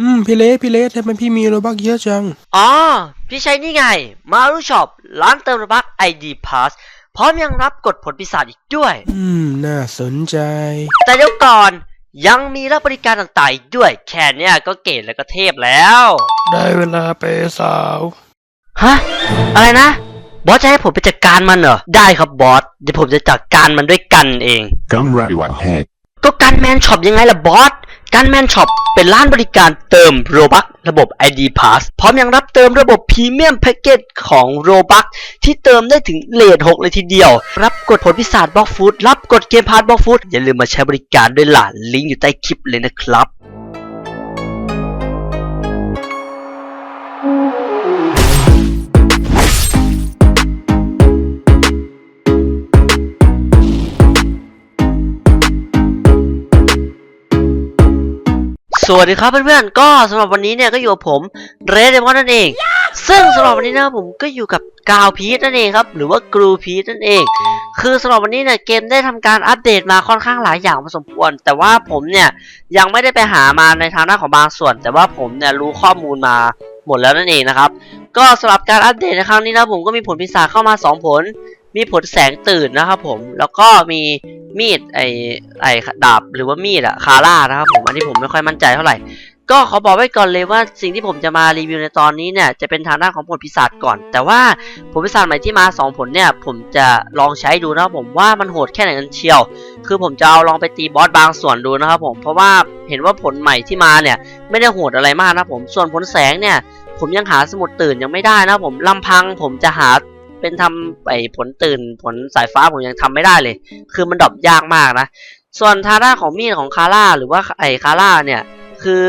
อืมพี่เละพี่เละทำไมพี่มีโรบักเยอะจัง อ๋อ พี่ใช้นี่ไง มารุช็อปร้านเติมระบัก ID Pass พร้อมยังรับกดผลปีศาจอีกด้วย อืม น่าสนใจ แต่เดี๋ยวก่อนยังมีรับบริการต่างๆอีกด้วย แค่เนี้ยก็เก๋แล้วก็เทพแล้ว ได้เวลาเปย์สาว ฮะ อะไรนะ บอสจะให้ผมไปจัดการมันเหรอ ได้ครับบอส เดี๋ยวผมจะจัดการมันด้วยกันเอง Gun ready ahead. ก็การแมนช็อปยังไงล่ะบอส การแมนช็อปเป็นร้านบริการเติมโรบักระบบ ID Pass พร้อมยังรับเติมระบบพรีเมียมแพ็กเกจของโรบักที่เติมได้ถึงเลท6เลยทีเดียว รับกดผลพิศาจบล็อกฟูดรับกดเกมพาร์ทบล็อกฟูดอย่าลืมมาใช้บริการด้วยล่ะลิงก์อยู่ใต้คลิปเลยนะครับ สวัสดีครับเพื่อนๆ ก็สำหรับวันนี้เนี่ยก็อยู่กับผมเรดเดมอนนั่นเอง ซึ่งสำหรับวันนี้นะผมก็อยู่กับกาวพีทนั่นเองครับ หรือว่ากรูพีทนั่นเอง คือสำหรับวันนี้เนี่ยเกมได้ทำการอัปเดตมาค่อนข้างหลายอย่างพอสมควร แต่ว่าผมเนี่ยยังไม่ได้ไปหามาในทางด้านของบางส่วน แต่ว่าผมเนี่ยรู้ข้อมูลมาหมดแล้วนั่นเองนะครับ ก็สำหรับการอัปเดตในครั้งนี้นะผมก็มีผลพิศาเข้ามา 2 ผลมีผลแสงตื่นนะครับผม แล้วก็มีมีดไอไอดาบหรือว่ามีดอะคาร่านะครับผมอันนี้ผมไม่ค่อยมั่นใจเท่าไหร่ ก็ขอบอกไว้ก่อนเลยว่าสิ่งที่ผมจะมารีวิวในตอนนี้เนี่ยจะเป็นทางด้านของผลพิศาจก่อน แต่ว่าผลพิศาจใหม่ที่มา 2 ผลเนี่ย ผมจะลองใช้ดูนะครับผมว่ามันโหดแค่ไหนกันเชียว คือผมจะเอาลองไปตีบอสบางส่วนดูนะครับผมเพราะว่าเห็นว่าผลใหม่ที่มาเนี่ยไม่ได้โหดอะไรมากนะผมส่วนผลแสงเนี่ยผมยังหาสมุดตื่นยังไม่ได้นะผมลำพังผมจะหา เป็นทำไอผลตื่นผลสายฟ้าผมยังทำไม่ได้เลย คือมันดรอปยากมากนะ ส่วนทาร่าของมีดของคาร่าหรือว่าไอคาร่าเนี่ย คือ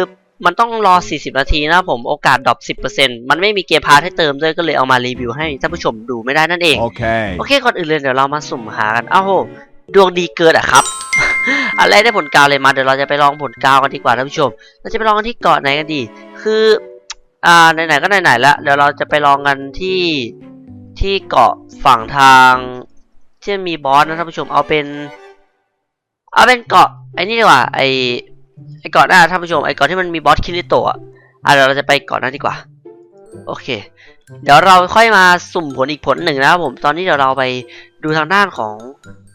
มันต้องรอ 40 นาทีนะผมโอกาสดรอป 10%มันไม่มีเกียร์พาร์ทให้เติมด้วยก็เลยเอามารีวิวให้ท่านผู้ชมดูไม่ได้นั่นเอง Okay. โอเคก่อนอื่นเลยเดี๋ยวเรามาสุ่มหากัน อ้าวโห ดวงดีเกินอะครับอะไรได้ผลกาวเลยมาเดี๋ยวเราจะไปลองผลกาวกันดีกว่าท่านผู้ชม เราจะไปลองกันที่เกาะไหนกันดี คือ อ่าไหนๆก็ไหนๆแล้วเดี๋ยวเราจะไปลองกันที่ ที่เกาะฝั่งทางที่มีบอสนะท่านผู้ชมเอาเป็น เอาเป็นเกาะไอ้นี่ดีกว่าไอไอเกาะหน้าท่านผู้ชมไอเกาะที่มันมีบอสคิริโตะอะอะเดี๋ยวเราจะไปเกาะนั้นดีกว่า โอเค เดี๋ยวเราค่อยมาสุ่มผลอีกผลหนึ่งนะครับผมตอนนี้เดี๋ยวเราไปดูทางด้านของ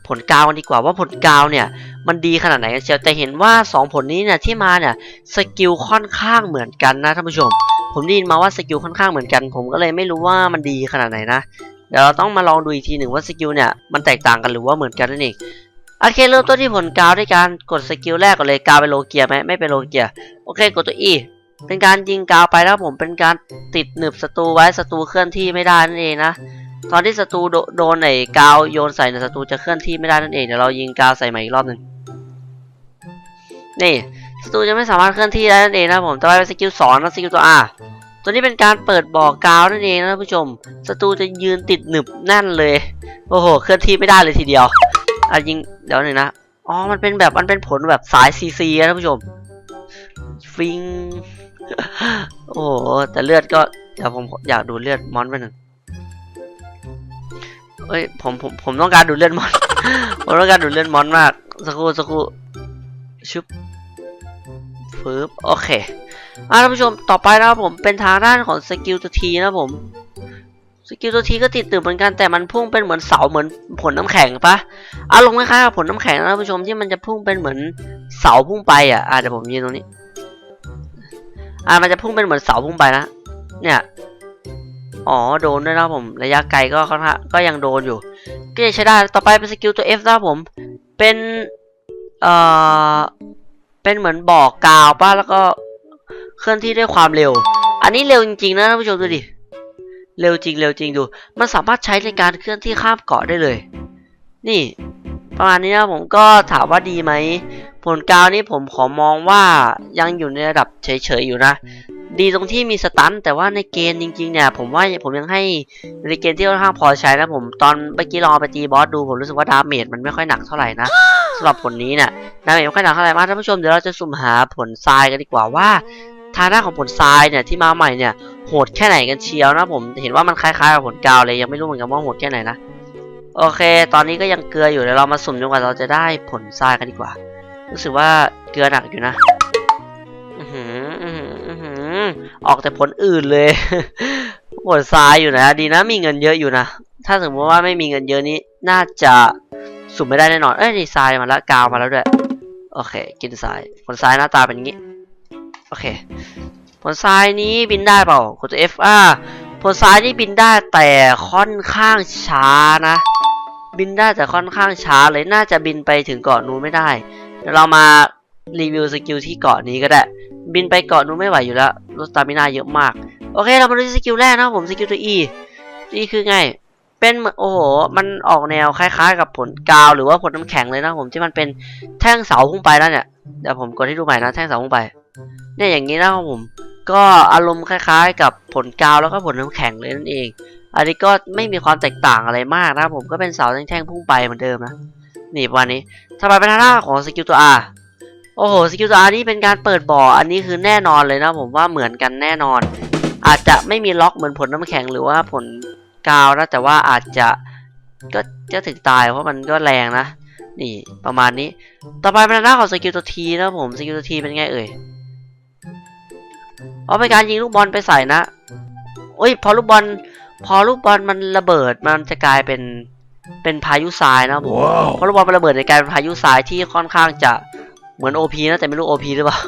ผลกาวกันดีกว่าว่าผลกาวเนี่ย มันดีขนาดไหนกันเชียวแต่เห็นว่า 2 ผลนี้เนี่ยที่มาเนี่ยสกิลค่อนข้างเหมือนกันนะท่านผู้ชม ผมได้ยินมาว่าสกิลค่อนข้างเหมือนกัน ผมก็เลยไม่รู้ว่ามันดีขนาดไหนนะเดี๋ยวเราต้องมาลองดูอีกทีหนึ่งว่าสกิลเนี่ยมันแตกต่างกันหรือว่าเหมือนกันนั่นเองโอเคเริ่มต้นที่ผลกาวด้วยการกดสกิลแรกก่อนเลยกาวเป็นโลเกียไหมไม่เป็นโลเกียโอเคกดตัว E เป็นการยิงกาวไปแล้วผมเป็นการติดหนึบศัตรูไว้ศัตรูเคลื่อนที่ไม่ได้นั่นเองนะตอนที่ศัตรูโดนไอ้กาวโยนใส่ในยศัตรูจะเคลื่อนที่ไม่ได้นั่นเองเดี๋ยวเรายิงกาวใส่ใหม่อีกรอบหนึ่ง นี่ศัตรูจะไม่สามารถเคลื่อนที่ได้นั่นเองนะผมต่อไปเป็นสกิลสองนะสกิลตัว R ตัวนี้เป็นการเปิดบ่อกาวนั่นเองนะท่านผู้ชมศัตรูจะยืนติดหนึบแน่นเลยโอ้โหเคลื่อนที่ไม่ได้เลยทีเดียวอะยิงเดี๋ยวหนึ่งนะอ๋อมันเป็นแบบมันเป็นผลแบบสายซีซีนะท่านผู้ชมฟิงโอ้โหแต่เลือดก็เดี๋ยวผมอยากดูเลือดมอนไปหนึ่งเอ้ยผมผมผมต้องการดูเลือดมอนผมต้องการดูเลือดมอนมากสักครู่สักครู่ชุบ ฟืบโอเคอะท่านผู้ชมต่อไปนะครับผมเป็นทางด้านของสกิลตัวทีนะผมสกิลตัวทีก็ติดตื่นเหมือนกันแต่มันพุ่งเป็นเหมือนเสาเหมือนผลน้ำแข็งปะอารมณ์คล้ายๆกับผลน้ำแข็งนะท่านผู้ชมที่มันจะพุ่งเป็นเหมือนเสาพุ่งไปอะอะเดี๋ยวผมยืนตรงนี้ อ่ามันจะพุ่งเป็นเหมือนเสาพุ่งไปนะเนี่ยอ๋อโดนด้วยนะผมระยะไกลก็ค่อนข้างก็ยังโดนอยู่ก็ยังใช้ได้ต่อไปเป็นสกิลตัว F นะผมเป็นเอ่อ เป็นเหมือนบอกกาวป้าแล้วก็เคลื่อนที่ด้วยความเร็ว อันนี้เร็วจริงๆนะท่านผู้ชมดูดิ เร็วจริงเร็วจริงดู มันสามารถใช้ในการเคลื่อนที่ข้ามเกาะได้เลย นี่ ประมาณนี้นะผมก็ถามว่าดีไหม ผลกาวนี่ผมขอมองว่ายังอยู่ในระดับเฉยๆอยู่นะ ดีตรงที่มีสตันแต่ว่าในเกมจริงๆเนี่ย ผมว่าผมยังให้ในเกมที่ค่อนข้างพอใช้นะผมตอนเมื่อกี้ลองไปตีบอสดูผมรู้สึกว่าดาเมจมันไม่ค่อยหนักเท่าไหร่นะ สำหรับผลนี้เนี่ยดาเมจไม่ค่อยหนักเท่าไหร่มากท่านผู้ชมเดี๋ยวเราจะสุ่มหาผลทรายกันดีกว่าว่าทางด้านของผลทรายเนี่ยที่มาใหม่เนี่ยโหดแค่ไหนกันเชียวนะผมเห็นว่ามันคล้ายๆกับผลกาวเลยยังไม่รู้เหมือนกันว่าโหดแค่ไหนนะโอเค ตอนนี้ก็ยังเกลืออยู่เดี๋ยวเรามาสุ่มจนกว่าเราจะได้ผลทรายกันดีกว่า รู้สึกว่าเกลือหนักอยู่นะอือหืออือหือออกแต่ผลอื่นเลย ผลทรายอยู่นะ ดีนะมีเงินเยอะอยู่นะ ถ้าสมมติว่าไม่มีเงินเยอะนี้น่าจะ สุ่มไม่ได้แน่นอน เอ้ยนี่ทรายมาแล้วกาวมาแล้วด้วย โอเค กินทรายผลทรายหน้าตาเป็นอย่างนี้ โอเค ผลทรายนี้บินได้เปล่ากดตัว F อ่าผลทรายนี่บินได้แต่ค่อนข้างช้านะ บินได้แต่ค่อนข้างช้าเลยน่าจะบินไปถึงเกาะนู้นไม่ได้เดี๋ยวเรามารีวิวสกิลที่เกาะนี้ก็ได้ บินไปเกาะนู้นไม่ไหวอยู่แล้วรถสตามินาเยอะมาก โอเค เรามาดูสกิลแรกนะผมสกิลตัว E E คือไง เป็นโอ้โห มันออกแนวคล้ายๆ กับผลกาวหรือว่าผลน้ำแข็งเลยนะผมที่มันเป็นแท่งเสาพุ่งไปแล้วเนี่ยเดี๋ยวผมกดให้ดูใหม่นะแท่งเสาพุ่งไป เนี่ยอย่างนี้นะครับผม ก็อารมณ์คล้ายๆ กับผลกาวแล้วก็ผลน้ำแข็งเลยนั่นเอง อันนี้ก็ไม่มีความแตกต่างอะไรมากนะครับผมก็เป็นเสาแท่งๆพุ่งไปเหมือนเดิมนะนี่ประมาณนี้ทำไมเป็นทางด้าของสกิลตัว R โอ้โหสกิลตัว R นี่เป็นการเปิดบ่ออันนี้คือแน่นอนเลยนะผมว่าเหมือนกันแน่นอน อาจจะไม่มีล็อกเหมือนผลน้ำแข็งหรือว่าผล กาวนะแต่ว่าอาจจะก็จะถึงตายเพราะมันก็แรงนะ นี่ประมาณนี้ ต่อไปเป็นทางด้านของสกิลตัว T นะผมสกิลตัว T เป็นไงเอ่ยอ๋อเป็นการยิงลูกบอลไปใส่นะโอ้ยพอลูกบอล พอลูกบอลมันระเบิดมันจะกลายเป็นเป็นพายุทรายนะผมว้าวเพราะลูกบอลมันระเบิดในกลายเป็นพายุทรายที่ค่อนข้างจะเหมือน OP นะแต่ไม่รู้ OP หรือเปล่า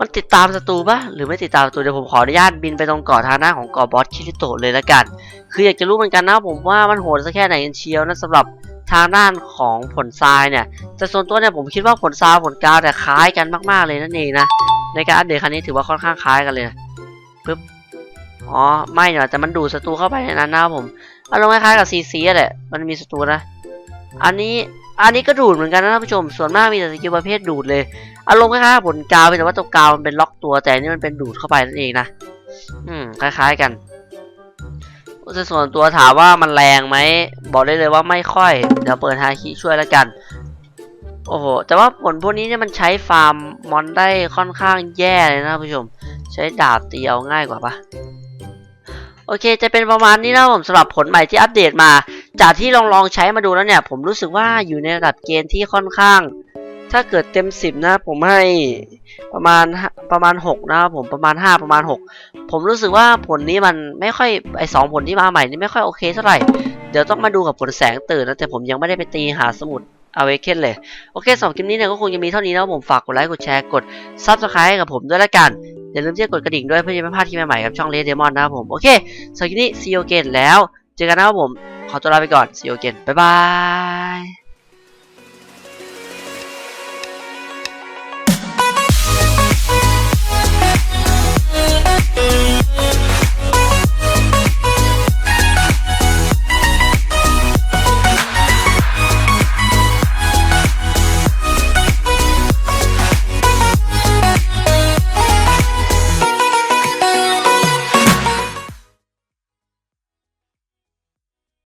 มันติดตามศัตรูปะหรือไม่ติดตามศัตรูเดี๋ยวผมขออนุญาตบินไปตรงเกาะทางหน้าของเกาะบอสคิริโตะเลยละกัน คืออยากจะรู้เหมือนกันนะผมว่ามันโหดสักแค่ไหนกันเชียวนะสำหรับทางด้านของผลทรายเนี่ยแต่ส่วนตัวเนี่ยผมคิดว่าผลทรายผลกาวแต่คล้ายกันมากๆเลยนั่นเองนะในการอัปเดตครั้งนี้ถือว่าค่อนข้างคล้ายกันเลยนะปึ๊บอ๋อไม่เนาะแต่มันดูดศัตรูเข้าไปในนั้นนะครับผมอารมณ์คล้ายๆกับซีซีแหละมันมีศัตรูนะ อันนี้อันนี้ก็ดูดเหมือนกันนะท่านผู้ชม ส่วนมากมีแต่สกิลประเภทดูดเลย อารมณ์คล้ายๆผลกาวเพียงแต่ว่าตัวกาวมันเป็นล็อกตัวแต่นี่มันเป็นดูดเข้าไปนั่นเองนะอืมคล้าย ๆกันส่วนตัวถามว่ามันแรงไหมบอกได้เลยว่าไม่ค่อย เดี๋ยวเปิดฮาคิช่วยแล้วกัน โอ้โหแต่ว่าผลพวกนี้เนี่ยมันใช้ฟาร์มมอนได้ค่อนข้างแย่เลยนะผู้ชม ใช้ดาบตีเอาง่ายกว่าปะโอเค จะเป็นประมาณนี้นะผมสำหรับผลใหม่ที่อัปเดตมา จากที่ลองลองใช้มาดูแล้วเนี่ย ผมรู้สึกว่าอยู่ในระดับเกณฑ์ที่ค่อนข้าง ถ้าเกิดเต็ม10นะผมให้ประมาณประมาณ6นะครับผมประมาณ5ประมาณ6ผมรู้สึกว่าผลนี้มันไม่ค่อยไอสองผลที่มาใหม่นี่ไม่ค่อยโอเคเท่าไหร่ เดี๋ยวต้องมาดูกับผลแสงตื่นนะแต่ผมยังไม่ได้ไปตีหาสมุดอาเวเคนเลย โอเคสำหรับคลิปนี้เนี่ยก็คงจะมีเท่านี้นะผมฝากกดไลค์กดแชร์กด Subscribe ให้กับผมด้วยละกัน อย่าลืมที่จะกดกระดิ่งด้วยเพื่อจะไม่พลาดคลิปใหม่ๆกับช่องเลเดมอนนะครับผม โอเคสำหรับคลิปนี้ see you again แล้ว เจอกันนะครับผม ขอตัวลาไปก่อน see you again บ๊ายบาย